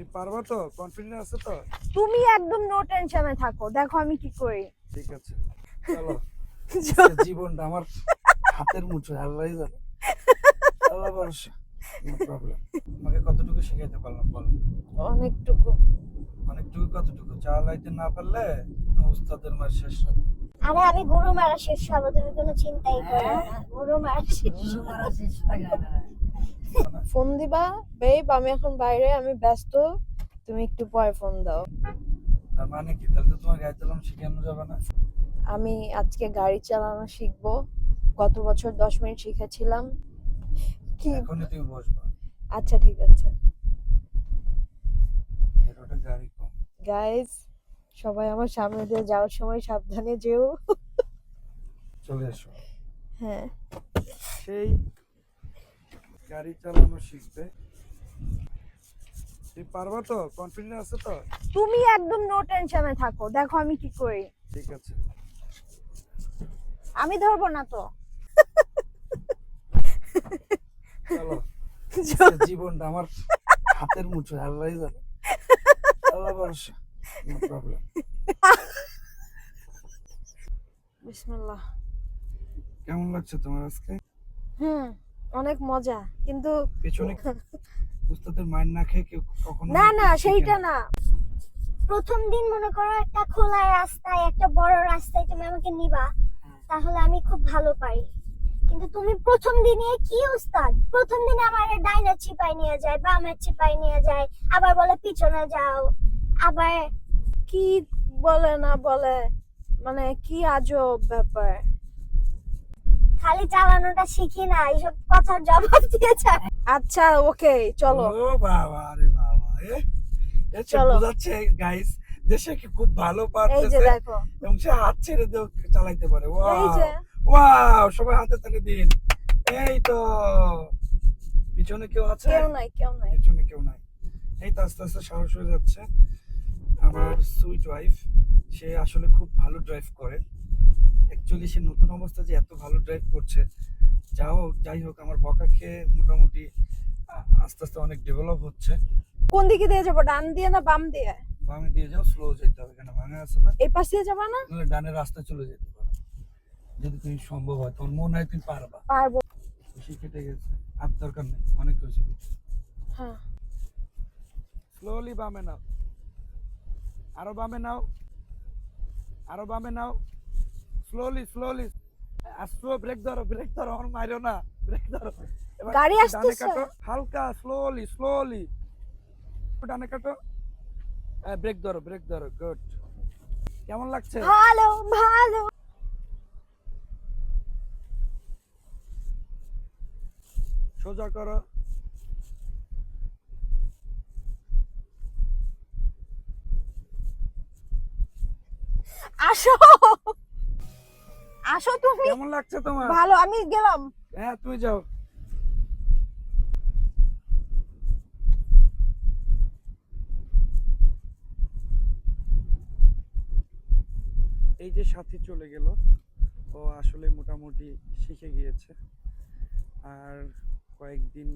তুই পারবা তো? কনফিডেন্স আছে তো? তুমি একদম নো টেনশনে থাকো। দেখো আমি কি করি। ঠিক আছে। চলো। জীবনটা আমার হাতের মুঠোয় আল্লাহ জানে আল্লাহ ভরসা প্রবলেম আমাকে কতটুকু শিখাইতে পারলাম বল? অনেকটুকু। অনেকটুকু কতটুকু? চালাইতে না পারলে উস্তাদের মার শেষ রাত। আরে আমি গরু মারা শেষ হব তুমি কোনো চিন্তাই করো না। গরু মারা শেষ ফোন দিবা? বেব আমি এখন বাইরে আমি ব্যস্ত। তুমি একটু পরে ফোন দাও। তার মানে কি? তাহলে তো তোমার গাড়ি চালানো শিখানো যাবে না। আমি আজকে গাড়ি চালানো শিখব। গত বছর দশ মিনিট শিখেছিলাম। কি? এখনই তুমি বসবা। আচ্ছা ঠিক আছে। এরোটা গাড়ি কম। গাইস সবাই আমার সামনে দিয়ে যাওয়ার সময় সাবধানে যেও। চলে এসো। হ্যাঁ। সেই গাড়ি চালানো শিখবে। তুই পারবা তো? কনফিডেন্স আছে তো? তুমি একদম নো টেনশনে থাকো। দেখো আমি কি করি। ঠিক আছে। আমি ধরবো না তো? চলো। জীবনটা আমার হাতের মুঠোয় আল্লাহ জানে আল্লাহ ভরসা প্রবলেম বিসমিল্লাহ। কেমন লাগছে তোমার আজকে? হুম। অনেক মজা কিন্তু পেছনে উস্তাদের মাইন্ড না খেয়ে কেউ কখনো না না সেইটা না। প্রথম দিন মনে করো একটা খোলা রাস্তায় একটা বড় রাস্তায় তুমি আমাকে নিবা তাহলে আমি খুব ভালো পারি। কিন্তু তুমি প্রথম দিনে কি উস্তাদ? প্রথম দিনে আমার ডাইনের চিপাই নিয়ে যায় বামের চিপাই নিয়ে যায় আবার বলে পিছনে যাও। আবার কি বলে না বলে? মানে কি আজব ব্যাপার। খালি চালানোটা শিখি না এইসব কথার জবাব দিয়ে যায়। আচ্ছা ওকে চলো। ও বাবা রে বাবা এ চলো। বোঝাচ্ছে গাইস দেশে কি খুব ভালো এই যে পারতেছে দেখো। এবং সে হাত ছেড়ে দিয়েও চালাইতে পারে। ওয়াও ওয়াও সবাই হাতে তালি দিন। এই তো পিছনে কেউ আছে? কেউ নাই কেউ নাই। পিছনে কেউ নাই। এই তো আস্তে আস্তে সাহস হয়ে যাচ্ছে। আমার সুইট ওয়াইফ সে আসলে খুব ভালো ড্রাইভ করে। অ্যাকচুয়ালি সে নতুন অবস্থা যে এত ভালো ড্রাইভ করছে যা হোক যাই হোক আমার বকা খেয়ে মোটামুটি আস্তে আস্তে অনেক ডেভেলপ হচ্ছে। কোন দিকে দিয়ে যাব ডান দিয়ে না বাম দিয়ে? বামে দিয়ে যাও স্লো যেতে হবে কেন ভাঙা আছে না? এই পাশ দিয়ে যাবা না? ডানের রাস্তায় চলে যেতে পারো। যদি তুমি সম্ভব হয় তোমার মনে হয় তুমি পারবা। পারব। বেশি কেটে গেছে। আর দরকার নেই অনেক হয়েছে হ্যাঁ। স্লোলি বামে নাও। আরও বামে নাও। আরও বামে নাও। স্লোলি স্লোলি আর স্লো ব্রেক ধরো ব্রেক ধরো আমার মাইরো না ব্রেক ধরো। গাড়ি। কাটো হালকা স্লোলি স্লোলি ডানে কাটো। ব্রেক ধরো ব্রেক ধরো গুড কেমন লাগছে? ভালো ভালো। সোজা করো। আসো। আসো তুমি। কেমন লাগছে তোমার? ভালো আমি গেলাম। হ্যাঁ তুমি যাও। এই যে সাথী চলে গেল ও আসলে মোটামুটি শিখে গিয়েছে। আর কয়েকদিন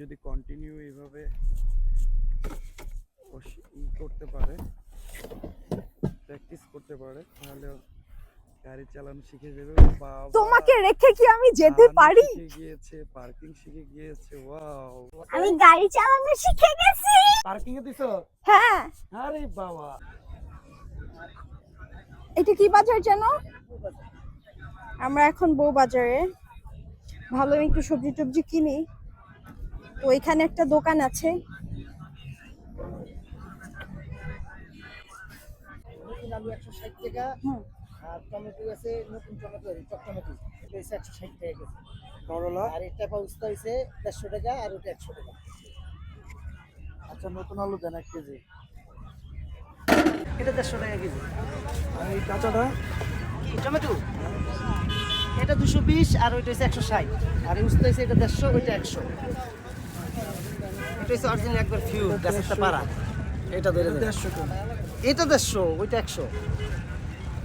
যদি কন্টিনিউ এইভাবে ও ই করতে পারে প্র্যাকটিস করতে পারে তাহলে গাড়ি চালানো শিখে যাবে। বাবা। তোমাকে রেখে কি আমি যেতে পারি? শিখে গিয়েছে পার্কিং শিখে গিয়েছে ওয়াও আমি গাড়ি চালানো শিখে গেছি। পার্কিং এ দিছো? হ্যাঁ। আরে বাবা। এটা কি বাজার জানো? আমরা এখন বউ বাজারে। ভালো একটু সবজি টবজি কিনি। তো এখানে একটা দোকান আছে। একশো ষাট টাকা। আর টমেটো আছে নতুন টমেটো টক টমেটো। এটা হচ্ছে একশো ষাট টাকা কেজি। করলা আর এটা পাউচটা হচ্ছে দেড়শো টাকা আর ওটা একশো টাকা। আচ্ছা নতুন আলু দেন এক কেজি। এটা দেড়শো টাকা কেজি। আর এই কাঁচাটা? কি টমেটো? এটা দুশো বিশ আর ওইটা হচ্ছে একশো ষাট। আর উস্তা হচ্ছে এটা দেড়শো ওইটা একশো। এটা হচ্ছে অরিজিনাল একবার ফিউ গাছেরটা পাড়া। এটা ধরে দেড়শো। এটা দেড়শো। ওইটা একশো।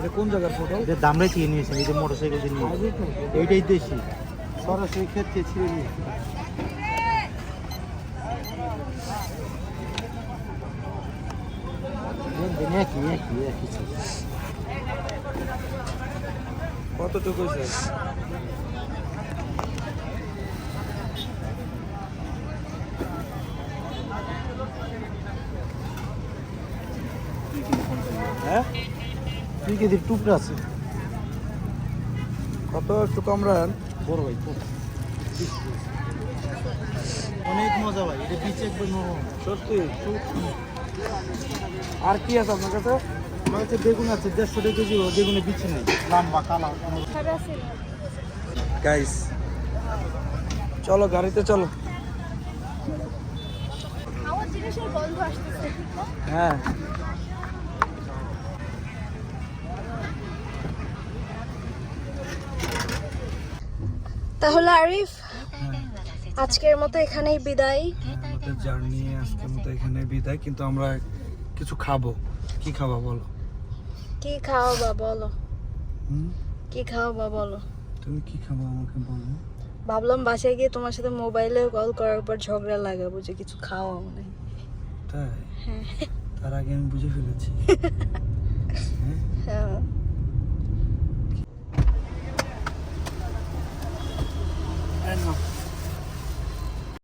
এটা কোন জায়গার ফটো এটা দামরাই থেকে নিয়েছেন এই যে মোটর সাইকেল দিয়ে নিয়ে। এইটাই দেশি। সরাসরি ক্ষেত্রে ছিঁড়ে নিয়েছি একই একই একই। কতটুকু হয়েছে কেজির টুকরা আছে। কত একটু কম রান? বড় ভাই খুব। অনেক মজা ভাই এটা বিচ একবার নরম সত্যি? আর কি আছে আপনার কাছে? আমার কাছে বেগুন আছে দেড়শো টাকা কেজি বেগুনে বিচি নেই। লম্বা কালা গাইস চলো গাড়িতে চলো। হ্যাঁ। তাহলে আরিফ আজকের মতো এখানেই বিদায়। আমাদের জার্নি আজকের মতো এখানে বিদায় কিন্তু আমরা কিছু খাব। কি খাব বলো? কি খাওয়াবা বলো? কি খাওয়াবা বলো? তুমি কি খাব আমাকে বলো? ভাবলাম বাসায় গিয়ে তোমার সাথে মোবাইলে কল করার পর ঝগড়া লাগাবো যে কিছু খাওয়া মানে তাই? তার আগে আমি বুঝে ফেলেছি। হ্যাঁ।